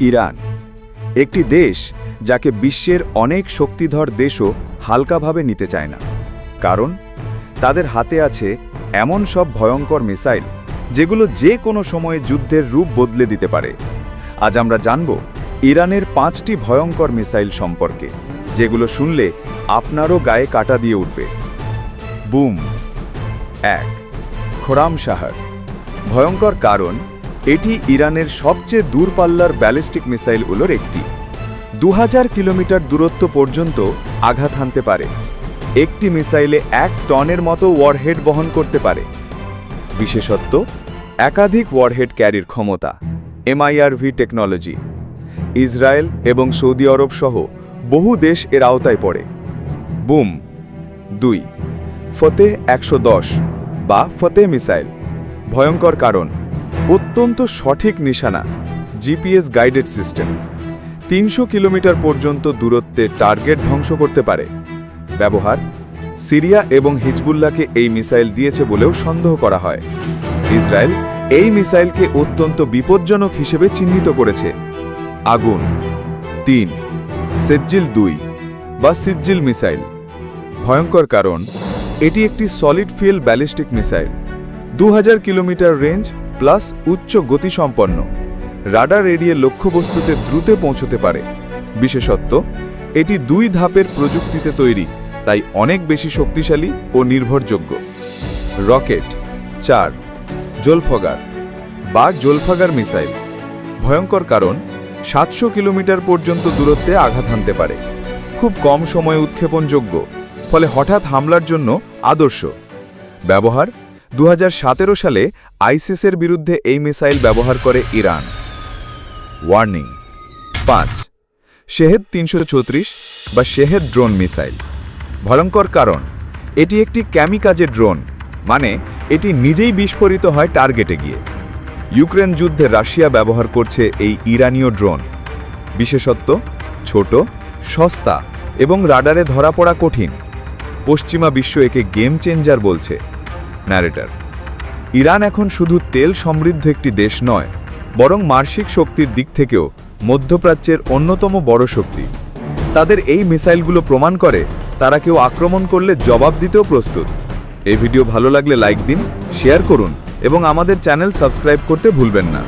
Iran, একটি দেশ যাকে বিশ্বের অনেক শক্তিধর দেশও হালকাভাবে নিতে চায় না। কারণ, তাদের হাতে আছে এমন সব ভয়ঙ্কর মিসাইল, যেগুলো যে কোনো সময়ে যুদ্ধের রূপ বদলে দিতে পারে। আজ আমরা জানব ইরানের পাঁচটি ভয়ঙ্কর মিসাইল সম্পর্কে, যেগুলো শুনলে আপনারও গায়ে কাটা দিয়ে উঠবে। বুম। এক। খোরাম সাহার। ভয়ঙ্কর কারণ এটি ইরানের সবচেয়ে দূরপাল্লার ব্যালিস্টিক মিসাইলগুলোর একটি। দু হাজার কিলোমিটার দূরত্ব পর্যন্ত আঘাত হানতে পারে। একটি মিসাইলে এক টনের মতো ওয়ারহেড বহন করতে পারে। বিশেষত্ব, একাধিক ওয়ারহেড ক্যারির ক্ষমতা, এমআইআরভি টেকনোলজি। ইসরায়েল এবং সৌদি আরব সহ বহু দেশ এর আওতায় পড়ে। বুম। দুই। ফতে একশো বা ফতে মিসাইল। ভয়ঙ্কর কারণ। অত্যন্ত সঠিক নিশানা, জিপিএস গাইডেড সিস্টেম তিনশো কিলোমিটার পর্যন্ত দূরত্বে টার্গেট ধ্বংস করতে পারে। ব্যবহার, সিরিয়া এবং হিজবুল্লাহকে এই মিসাইল দিয়েছে বলেও সন্দেহ করা হয়। ইসরায়েল এই মিসাইলকে অত্যন্ত বিপজ্জনক হিসেবে চিহ্নিত করেছে। আগুন। তিন, সেজ্জিল দুই বা সিজ্জিল মিসাইল। ভয়ঙ্কর কারণ, এটি একটি সলিড ফিয়েল ব্যালিস্টিক মিসাইল দু হাজার কিলোমিটার রেঞ্জ প্লাস উচ্চ গতিসম্পন্ন। রাডার এড়িয়ে লক্ষ্যবস্তুতে দ্রুত পৌঁছতে পারে। বিশেষত্ব, এটি দুই ধাপের প্রযুক্তিতে তৈরি, তাই অনেক বেশি শক্তিশালী ও নির্ভরযোগ্য। রকেট, চার, জোলফগার বা জোলফাগার মিসাইল। ভয়ঙ্কর কারণ, সাতশো কিলোমিটার পর্যন্ত দূরত্বে আঘাত হানতে পারে। খুব কম সময়ে উৎক্ষেপণযোগ্য, ফলে হঠাৎ হামলার জন্য আদর্শ। ব্যবহার দুহাজার সতেরো সালে আইসিসের বিরুদ্ধে এই মিসাইল ব্যবহার করে ইরান। ওয়ার্নিং পাঁচ, শেহেদ তিনশো বা শেহেদ ড্রোন মিসাইল। ভয়ঙ্কর কারণ, এটি একটি ক্যামিকাজে ড্রোন মানে এটি নিজেই বিস্ফোরিত হয় টার্গেটে গিয়ে। ইউক্রেন যুদ্ধে রাশিয়া ব্যবহার করছে এই ইরানীয় ড্রোন। বিশেষত্ব, ছোট, সস্তা এবং রাডারে ধরা পড়া কঠিন। পশ্চিমা বিশ্ব একে গেম চেঞ্জার বলছে। ন্যারেটার ইরান এখন শুধু তেল সমৃদ্ধ একটি দেশ নয়, বরং মার্শিক শক্তির দিক থেকেও মধ্যপ্রাচ্যের অন্যতম বড় শক্তি। তাদের এই মিসাইলগুলো প্রমাণ করে তারা কেউ আক্রমণ করলে জবাব দিতেও প্রস্তুত। এই ভিডিও ভালো লাগলে লাইক দিন, শেয়ার করুন এবং আমাদের চ্যানেল সাবস্ক্রাইব করতে ভুলবেন না।